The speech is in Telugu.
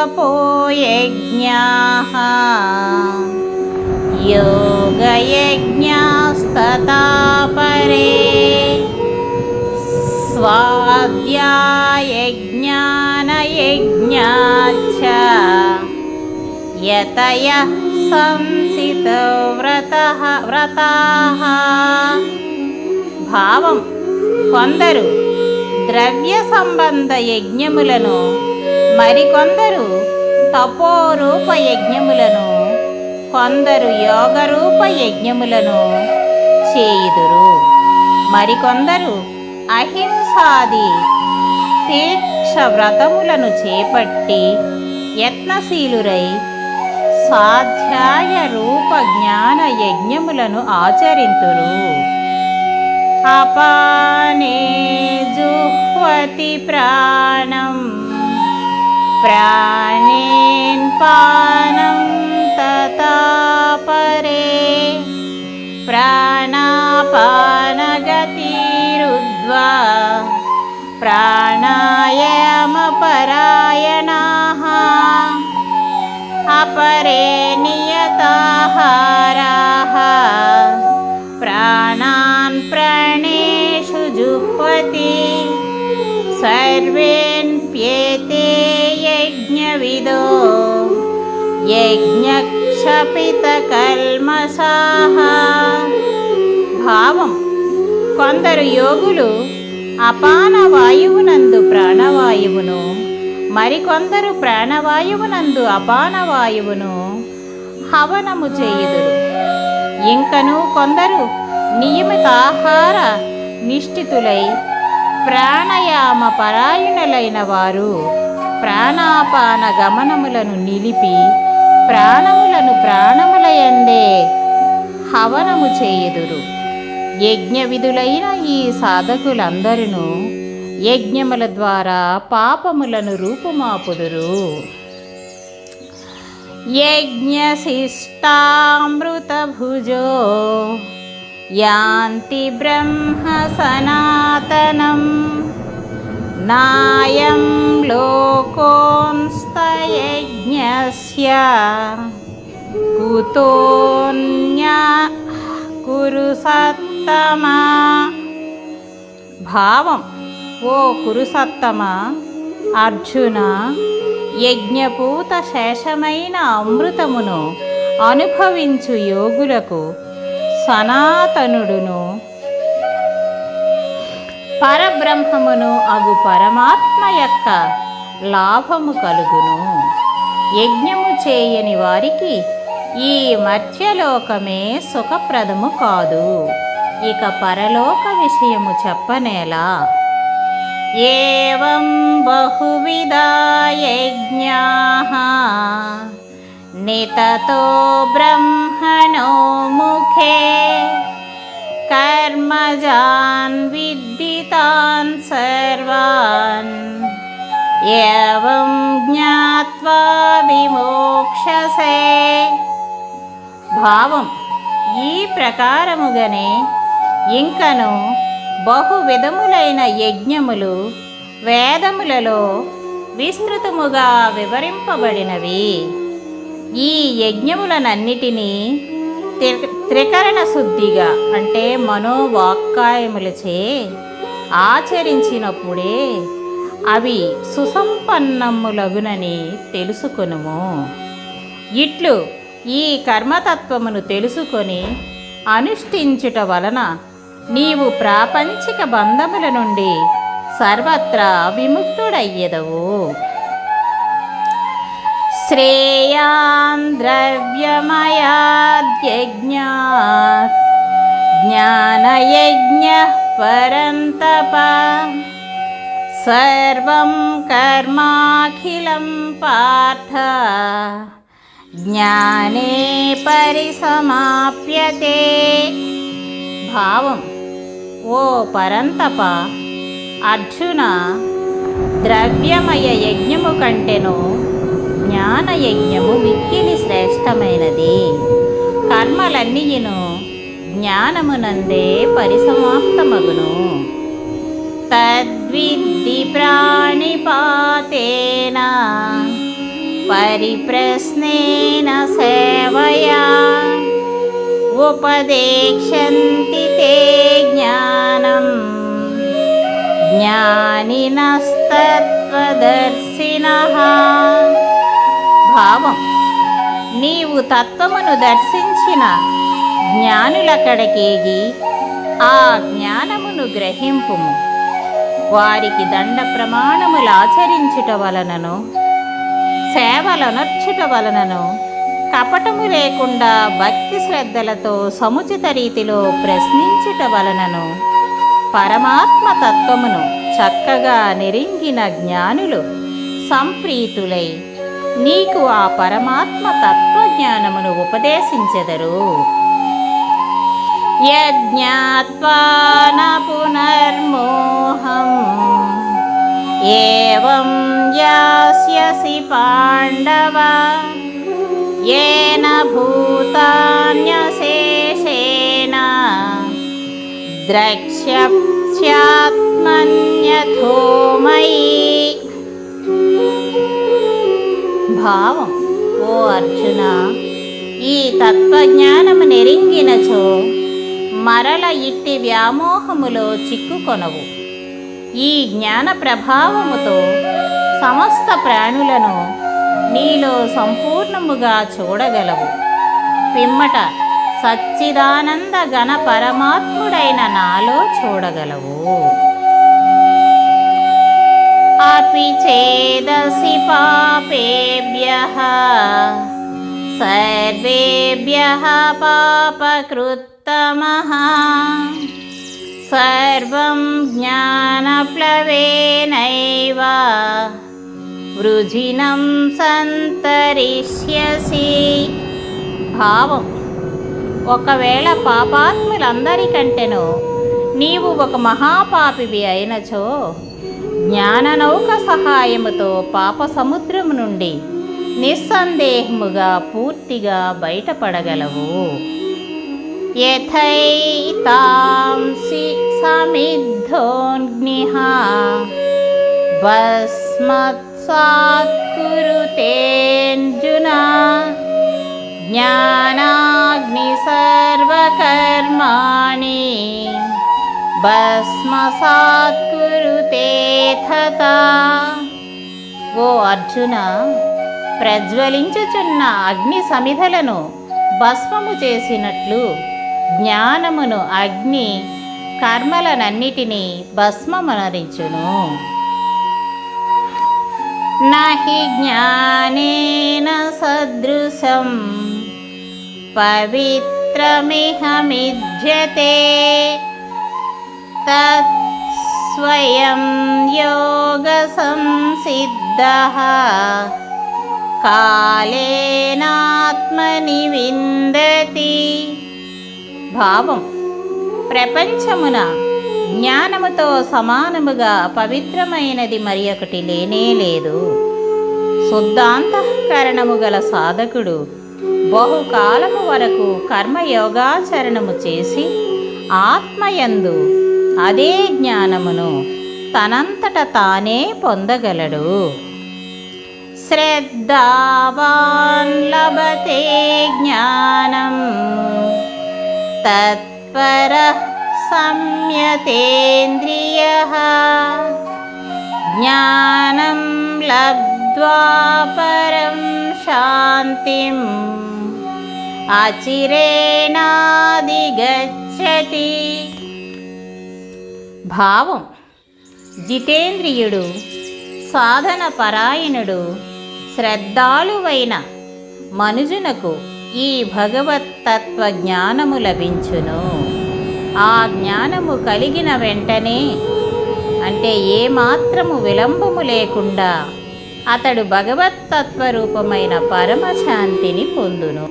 तपो यज्ञाः योगयज्ञास्तथा परे स्वाध्यायज्ञानयज्ञाच्च यतयः సంసితవ్రతః వ్రతాః భావం కొందరు ద్రవ్య సంబంధ యజ్ఞములను మరికొందరు తపోరూప యజ్ఞములను కొందరు యోగరూప యజ్ఞములను చేయుదురు. మరికొందరు అహింసాది తీక్ష వ్రతములను చేపట్టి యత్నశీలురై స్వాధ్యాయ రూప జ్ఞాన యజ్ఞములను ఆచరింతురు. అపానే జుహ్వతి ప్రాణం प्राणेन् पानं तथा परे प्राणापानगतिरुद्वा प्राणायामपरायणाः अपरे नियताहाराः। प्राणान् प्राणेषु जुह्वति। सर्वेऽप्येते यज्ञविदो యజ్ఞక్షపితకల్మషాహ భావం కొందరు యోగులు అపాన వాయువునందు ప్రాణవాయువును మరికొందరు ప్రాణవాయువునందు అపానవాయువును హవనము చేయుదురు ఇంకను కొందరు నియమితాహార నిష్ఠితులై ప్రాణయామ పరాయణులైన వారు ప్రాణాపాన గమనములను నిలిపి ప్రాణములను ప్రాణములయందే హవనము చేయుదురు. యజ్ఞ విధులైన ఈ సాధకులందరూ యజ్ఞముల ద్వారా పాపములను రూపుమాపుదురు. యజ్ఞశిష్టామృతభుజో యాంతి బ్రహ్మ సనాతనం. నాయం లోకోంస్తయజ్ఞస్య కుతోన్యా కురు సత్తమా భావం ఓ కురుసత్తమ అర్జున యజ్ఞపూత శేషమైన అమృతమును అనుభవించు యోగులకు సనాతనుడును పరబ్రహ్మమును అగు పరమాత్మ యొక్క లాభము కలుగును. యజ్ఞము చేయని వారికి ఈ మధ్యలోకమే సుఖప్రదము కాదు. ఇక పరలోక విషయము చెప్పనేలా? ఏం బహువిధా యజ్ఞా? నితతో బ్రహ్మణో ముఖే కర్మజాన్ విద్దితాన్ సర్వాన్ ఏం జ్ఞాత్వా విమోక్షసే భావం ఈ ప్రకారముగానే ఇంకను బహు విధములైన యజ్ఞములు వేదములలో విస్తృతముగా వివరింపబడినవి. ఈ యజ్ఞములనన్నిటినీ త్రికరణ శుద్ధిగా అంటే మనోవాక్కాయములచే ఆచరించినప్పుడే అవి సుసంపన్నములగునని తెలుసుకొనుము. ఇట్లు ఈ కర్మతత్వమును తెలుసుకొని అనుష్ఠించుట వలన నీవు ప్రాపంచిక బంధముల నుండి సర్వత్రా విముక్తుడయ్యెదవు. శ్రేయాన్ ద్రవ్యమయాద్యజ్ఞాత్ జ్ఞానయజ్ఞ పరంతప సర్వం కర్మాఖిలం పార్థ జ్ఞానే పరిసమాప్యతే భావం ఓ పరంతప అర్జున ద్రవ్యమయ యజ్ఞము కంటెను దాన యజ్ఞము మిక్కిలి శ్రేష్టమైనది. కర్మలన్నీయును జ్ఞానమునందే పరిసమాప్తమగును. తద్విద్ధి ప్రాణిపాతేన పరిప్రశ్నేన సేవయా. ఉపదేక్షంతి తే జ్ఞానం. జ్ఞానినస్తత్వదర్శిన. భావం. నీవు తత్వమును దర్శించిన జ్ఞానులకడకేగి ఆ జ్ఞానమును గ్రహింపుము. వారికి దండ ప్రమాణములు ఆచరించుట వలనను సేవలనర్చుట వలనను కపటము లేకుండా భక్తి శ్రద్ధలతో సముచిత రీతిలో ప్రశ్నించుట వలనను పరమాత్మ తత్వమును చక్కగా నెరింగిన జ్ఞానులు సంప్రీతులై నీకు ఆ పరమాత్మ తత్వజ్ఞానమును ఉపదేశించెదరు. యజ్ఞాత్వా పునర్మోహం. ఏం యాస్యసి పాండవ. ఏన భూతాన్యశేషేణ. ద్రక్ష్యాత్మన్యథో మయి భావం. ఓ అర్జున ఈ తత్వజ్ఞానము నెరింగినచో మరల ఇట్టి వ్యామోహములో చిక్కుకొనవు. ఈ జ్ఞాన ప్రభావముతో సమస్త ప్రాణులను నీలో సంపూర్ణముగా చూడగలవు. పిమ్మట సచ్చిదానంద గణ పరమాత్ముడైన నాలో చూడగలవు. अपि चेदसि पापेभ्यः सर्वेभ्यः पापकृत्तमः सर्वं ज्ञानप्लवेनैव వృజినం సంతరిష్యసి భావం ఒకవేళ పాపాత్ములందరికంటెను నీవు ఒక మహాపాపివి అయినచో జ్ఞాననౌక సహాయముతో పాప సముద్రము నుండి నిస్సందేహముగా పూర్తిగా బయటపడగలవు. యథైతాంసి సమిద్ధోగ్నిః భస్మత్సాత్కురుతేऽర్జున జ్ఞానాగ్ని సర్వకర్మాణి భస్మసాత్కురుతే తథా ఓ అర్జున ప్రజ్వలించుచున్న అగ్ని సమిధలను భస్మము చేసినట్లు జ్ఞానమును అగ్ని కర్మలనన్నిటినీ భస్మమనరించును. నహి జ్ఞానేన సదృశం పవిత్రమిహమిజ్యతే తత్ యోగ సంసిద్ధ కాలేనాత్మని విందతి భావం ప్రపంచమున జ్ఞానముతో సమానముగా పవిత్రమైనది మరి ఒకటి లేనే లేదు. శుద్ధాంతఃకరణము గల సాధకుడు బహుకాలము వరకు కర్మయోగాచరణము చేసి ఆత్మయందు అదే జ్ఞానమును తనంతట తానే పొందగలడు శ్రద్ధావాన్ లభతే జ్ఞానం తత్పర సంయతేంద్రియ జ్ఞానం లబ్ధ్వా పరం శాంతిం అచిరేణాదిగచ్చతి భావం. జితేంద్రియుడు సాధన పరాయణుడు శ్రద్ధాళువైన మనుజునకు ఈ భగవత్తత్వ జ్ఞానము లభించును. ఆ జ్ఞానము కలిగిన వెంటనే అంటే ఏమాత్రము విలంబము లేకుండా అతడు భగవత్తత్వ రూపమైన పరమశాంతిని పొందును.